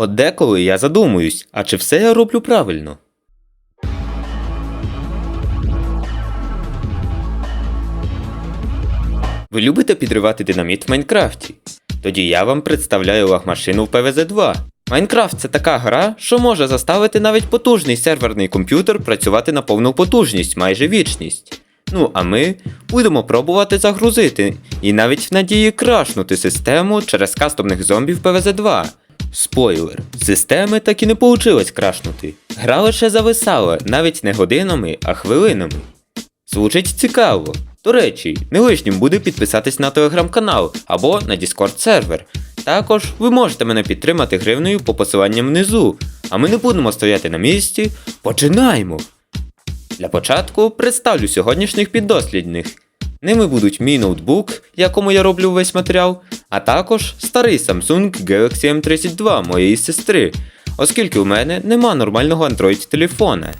От деколи я задумуюсь, а чи все я роблю правильно? Ви любите підривати динаміт в Майнкрафті? Тоді я вам представляю лагмашину в PvZ2. Майнкрафт це така гра, що може заставити навіть потужний серверний комп'ютер працювати на повну потужність, майже вічність. Ну а ми будемо пробувати загрузити і навіть в надії крашнути систему через кастомних зомбів PvZ2. Спойлер, системи так і не получилось крашнути. Гра лише зависала навіть не годинами, а хвилинами. Звучить цікаво. До речі, не лишнім буде підписатись на телеграм-канал або на Discord сервер. Також ви можете мене підтримати гривнею по посиланням внизу. А ми не будемо стояти на місці. Починаємо! Для початку представлю сьогоднішніх піддослідних. Ними будуть мій ноутбук, якому я роблю весь матеріал, а також старий Samsung Galaxy M32 моєї сестри, оскільки у мене нема нормального Android телефона.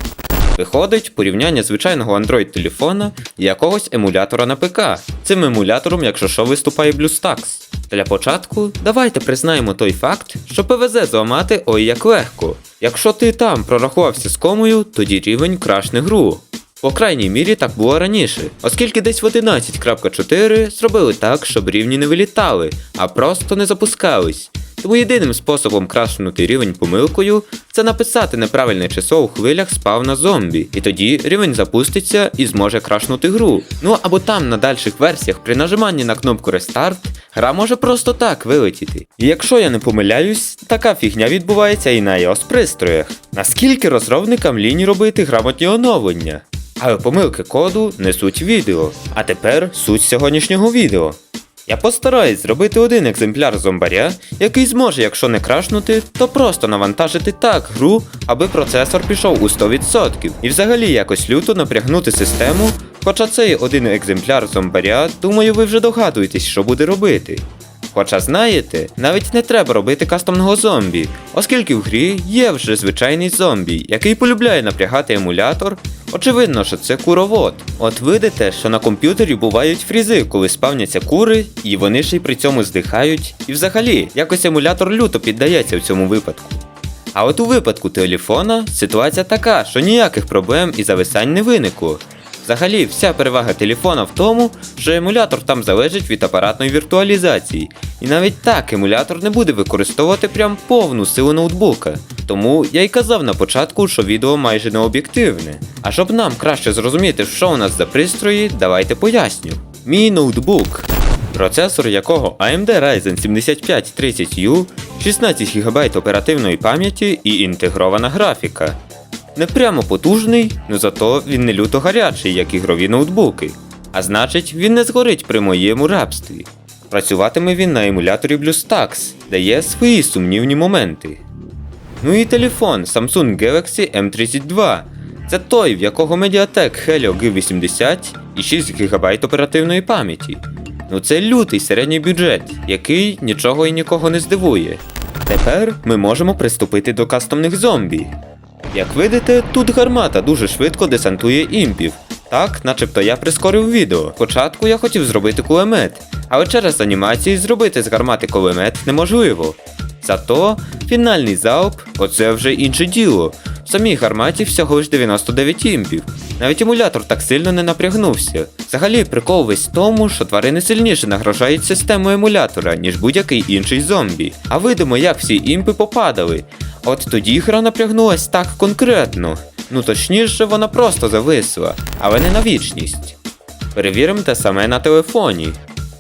Виходить порівняння звичайного Android телефона і якогось емулятора на ПК. Цим емулятором, якщо що, виступає BlueStacks. Для початку давайте признаємо той факт, що ПВЗ зламати ой як легко. Якщо ти там прорахувався з комою, тоді рівень крашне гру. По крайній мірі так було раніше, оскільки десь в 11.4 зробили так, щоб рівні не вилітали, а просто не запускались. Тому єдиним способом крашнути рівень помилкою це написати неправильне число у хвилях спавна зомбі, і тоді рівень запуститься і зможе крашнути гру. Ну або там на дальших версіях при нажиманні на кнопку Рестарт гра може просто так вилетіти. І якщо я не помиляюсь, така фігня відбувається і на iOS пристроях. Наскільки розробникам лінь робити грамотні оновлення? Але помилки коду несуть відео. А тепер суть сьогоднішнього відео. Я постараюсь зробити один екземпляр зомбаря, який зможе, якщо не крашнути, то просто навантажити так гру, аби процесор пішов у 100%. І взагалі якось люто напрягнути систему. Хоча цей один екземпляр зомбаря, думаю, ви вже догадуєтесь, що буде робити. Хоча знаєте, навіть не треба робити кастомного зомбі, оскільки в грі є вже звичайний зомбі, який полюбляє напрягати емулятор. Очевидно, що це куровод. От видите, що на комп'ютері бувають фрізи, коли спавняться кури, і вони ще й при цьому здихають. І взагалі, якось емулятор люто піддається в цьому випадку. А от у випадку телефона ситуація така, що ніяких проблем і зависань не виникло. Взагалі, вся перевага телефона в тому, що емулятор там залежить від апаратної віртуалізації, і навіть так емулятор не буде використовувати прям повну силу ноутбука. Тому я й казав на початку, що відео майже не об'єктивне. А щоб нам краще зрозуміти, що у нас за пристрої, давайте поясню. Мій ноутбук, процесор якого AMD Ryzen 7530U, 16 ГБ оперативної пам'яті і інтегрована графіка. Не прямо потужний, но зато він не люто гарячий, як ігрові ноутбуки. А значить, він не згорить при моєму рабстві. Працюватиме він на емуляторі BlueStacks, де є свої сумнівні моменти. Ну і телефон Samsung Galaxy M32. Це той, в якого Mediatek Helio G80 і 6 ГБ оперативної пам'яті. Ну це лютий середній бюджет, який нічого і нікого не здивує. Тепер ми можемо приступити до кастомних зомбі. Як видите, тут гармата дуже швидко десантує імпів. Так, начебто я прискорив відео. Спочатку я хотів зробити кулемет, але через анімації зробити з гармати кулемет неможливо. Зато фінальний залп оце вже інше діло. В самій гарматі всього лиш 99 імпів. Навіть емулятор так сильно не напрягнувся. Взагалі, прикол весь в тому, що тварини сильніше нагрожають систему емулятора, ніж будь-який інший зомбі. А видимо, як всі імпи попадали. От тоді гра напрягнулась так конкретно. Ну точніше, вона просто зависла, але не на вічність. Перевіримо те саме на телефоні.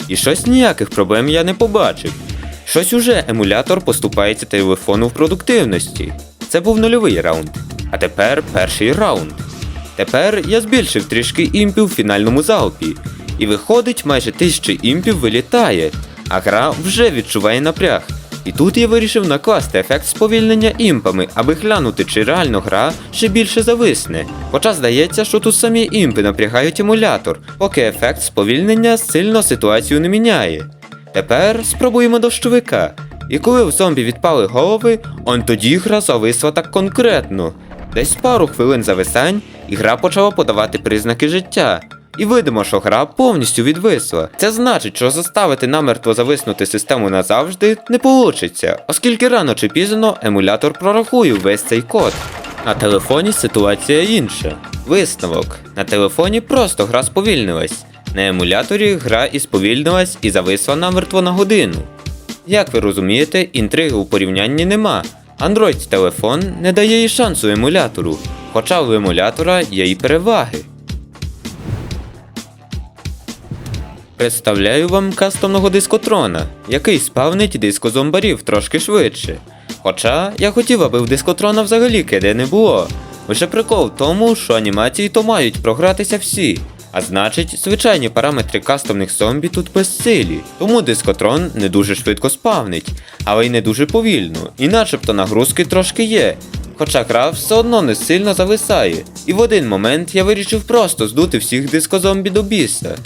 І щось ніяких проблем я не побачив. Щось уже емулятор поступається телефону в продуктивності. Це був нульовий раунд. А тепер перший раунд. Тепер я збільшив трішки імпів в фінальному залпі. І виходить, майже тисячі імпів вилітає, а гра вже відчуває напряг. І тут я вирішив накласти ефект сповільнення імпами, аби глянути, чи реально гра ще більше зависне. Хоча здається, що тут самі імпи напрягають емулятор, поки ефект сповільнення сильно ситуацію не міняє. Тепер спробуємо дощовика. І коли в зомбі відпали голови, он тоді гра зависла так конкретно. Десь пару хвилин зависань, і гра почала подавати признаки життя. І видимо, що гра повністю відвисла. Це значить, що заставити намертво зависнути систему назавжди не получиться, оскільки рано чи пізно емулятор прорахує весь цей код. На телефоні ситуація інша. Висновок. На телефоні просто гра сповільнилась. На емуляторі гра і сповільнилась і зависла намертво на годину. Як ви розумієте, інтриги у порівнянні нема. Android телефон не дає і шансу емулятору, хоча у емулятора є і переваги. Представляю вам кастомного дискотрона, який спавнить дискозомбарів трошки швидше. Хоча я хотів, аби в дискотрона взагалі киде не було. Лише прикол в тому, що анімації то мають програтися всі. А значить, звичайні параметри кастомних зомбі тут безсилі, тому дискотрон не дуже швидко спавнить, але й не дуже повільно, і начебто нагрузки трошки є. Хоча гра все одно не сильно зависає. І в один момент я вирішив просто здути всіх дискозомбі до біса.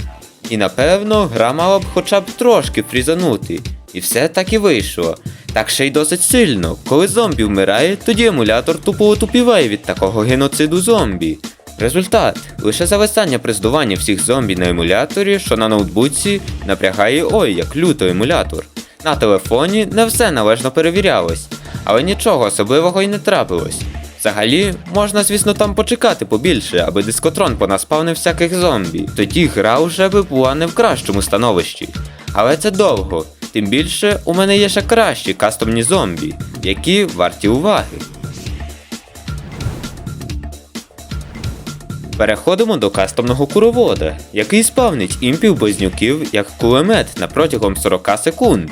І напевно гра мала б хоча б трошки фрізанути. І все так і вийшло. Так ще й досить сильно. Коли зомбі вмирає, тоді емулятор тупо отупіває від такого геноциду зомбі. Результат лише зависання при здуванні всіх зомбі на емуляторі, що на ноутбуці напрягає ой, як люто емулятор. На телефоні не все належно перевірялось, але нічого особливого й не трапилось. Взагалі, можна, звісно, там почекати побільше, аби дискотрон понаспавнив всяких зомбі. Тоді гра вже би була не в кращому становищі. Але це довго. Тим більше у мене є ще кращі кастомні зомбі, які варті уваги. Переходимо до кастомного куровода, який спавнить імпів близнюків як кулемет на протягом 40 секунд.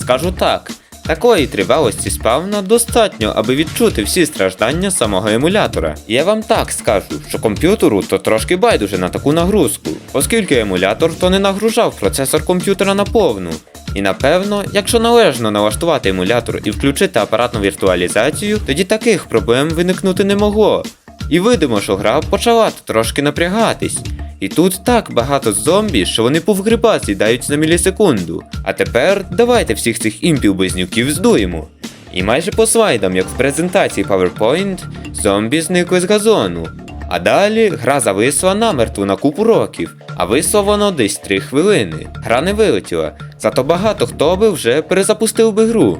Скажу так, такої тривалості спавна достатньо, аби відчути всі страждання самого емулятора. І я вам так скажу, що комп'ютеру то трошки байдуже на таку нагрузку, оскільки емулятор то не нагружав процесор комп'ютера на повну. І напевно, якщо належно налаштувати емулятор і включити апаратну віртуалізацію, тоді таких проблем виникнути не могло. І видимо, що гра почала трошки напрягатись. І тут так багато зомбі, що вони повгриба з'їдають на мілісекунду. А тепер давайте всіх цих імпів близнюків здуємо. І майже по слайдам, як в презентації PowerPoint, зомбі зникли з газону. А далі гра зависла намертво на купу років, а висло воно десь 3 хвилини. Гра не вилетіла, зато багато хто би вже перезапустив би гру.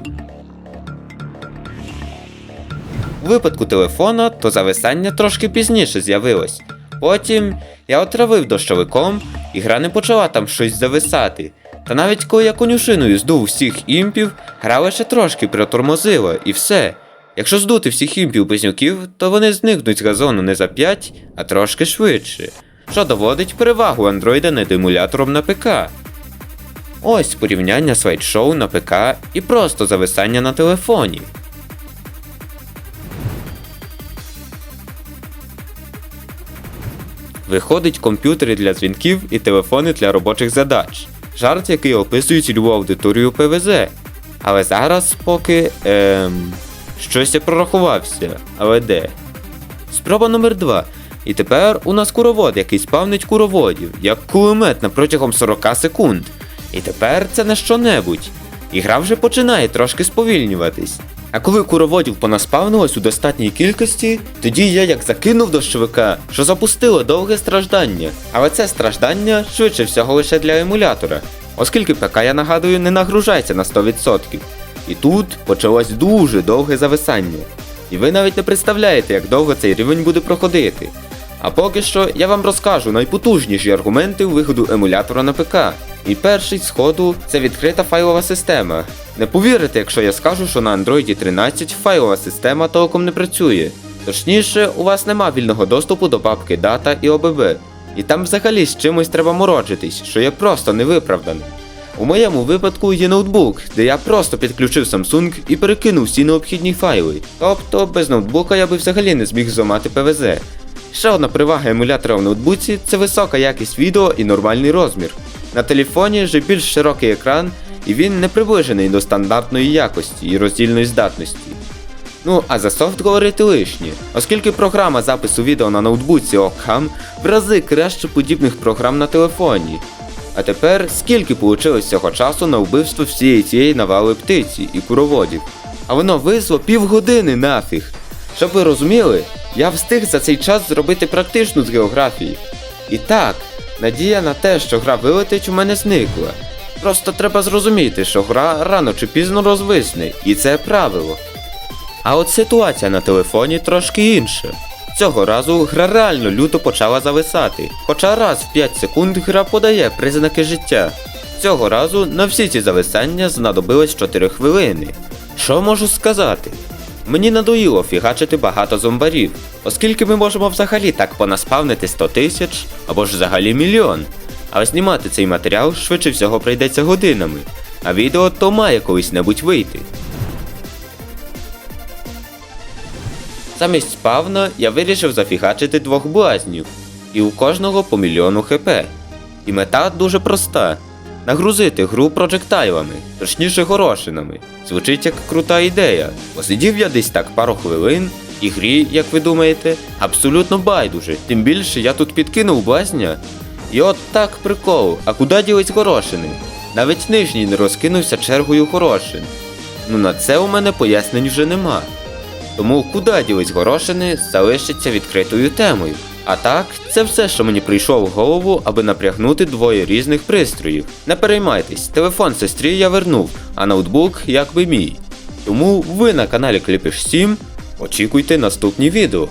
У випадку телефона, то зависання трошки пізніше з'явилось. Потім я отравив дощовиком, і гра не почала там щось зависати. Та навіть коли я конюшиною здув всіх імпів, гра лише трошки притормозила і все. Якщо здути всіх імпів близнюків, то вони зникнуть з газону не за 5, а трошки швидше, що доводить перевагу андроїда над емулятором на ПК. Ось порівняння слайд-шоу на ПК і просто зависання на телефоні. Виходить комп'ютери для дзвінків і телефони для робочих задач. Жарт, який описує цільову аудиторію ПВЗ. Але зараз поки. Ем, щось я прорахувався. Але де? Спроба номер 2. І тепер у нас куровод, який спавнить куроводів, як кулемет на протягом 40 секунд. І тепер це не що-небудь. І гра вже починає трошки сповільнюватись. А коли куроводів понаспавнилось у достатній кількості, тоді я як закинув дощовика, що запустило довге страждання. Але це страждання швидше всього лише для емулятора, оскільки ПК, я нагадую, не нагружається на 100%. І тут почалось дуже довге зависання. І ви навіть не представляєте, як довго цей рівень буде проходити. А поки що я вам розкажу найпотужніші аргументи виходу емулятора на ПК. І перший з це відкрита файлова система. Не повірите, якщо я скажу, що на Android 13 файлова система толком не працює. Точніше, у вас нема вільного доступу до папки Data і OBB. І там взагалі з чимось треба морочитись, що є просто невиправдане. У моєму випадку є ноутбук, де я просто підключив Samsung і перекинув всі необхідні файли. Тобто без ноутбука я би взагалі не зміг зламати ПВЗ. Ще одна перевага емулятора в ноутбуці це висока якість відео і нормальний розмір. На телефоні же більш широкий екран, і він не приближений до стандартної якості і роздільної здатності. Ну, а за софт говорити лишнє, оскільки програма запису відео на ноутбуці Ockham в рази краще подібних програм на телефоні. А тепер скільки получилось цього часу на вбивство всієї цієї навали птиці і куроводів? А воно висло півгодини нафіг. Щоб ви розуміли, я встиг за цей час зробити практичну з географії. І так, Надія на те, що гра вилетить, у мене зникла. Просто треба зрозуміти, що гра рано чи пізно розвисне, і це правило. А от ситуація на телефоні трошки інша. Цього разу гра реально люто почала зависати, хоча раз в 5 секунд гра подає признаки життя. Цього разу на всі ці зависання знадобилось 4 хвилини. Що можу сказати? Мені надоїло фігачити багато зомбарів, оскільки ми можемо взагалі так понаспавнити 100 тисяч або ж взагалі мільйон. А знімати цей матеріал швидше всього прийдеться годинами, а відео то має колись небудь вийти. Замість спавна я вирішив зафігачити двох блазнів, і у кожного по мільйону хп. І мета дуже проста: нагрузити гру проджектайлами, точніше горошинами. Звучить як крута ідея. Посидів я десь так пару хвилин, і грі, як ви думаєте, абсолютно байдуже. Тим більше я тут підкинув блазня. І от так прикол, а куди ділись горошини? Навіть нижній не розкинувся чергою горошин. Ну на це у мене пояснень вже нема. Тому куди ділись горошини залишиться відкритою темою. А так, це все, що мені прийшло в голову, аби напрягнути двоє різних пристроїв. Не переймайтесь, телефон сестрі я вернув, а ноутбук якби мій. Тому ви на каналі Кліпіш 7 очікуйте наступні відео.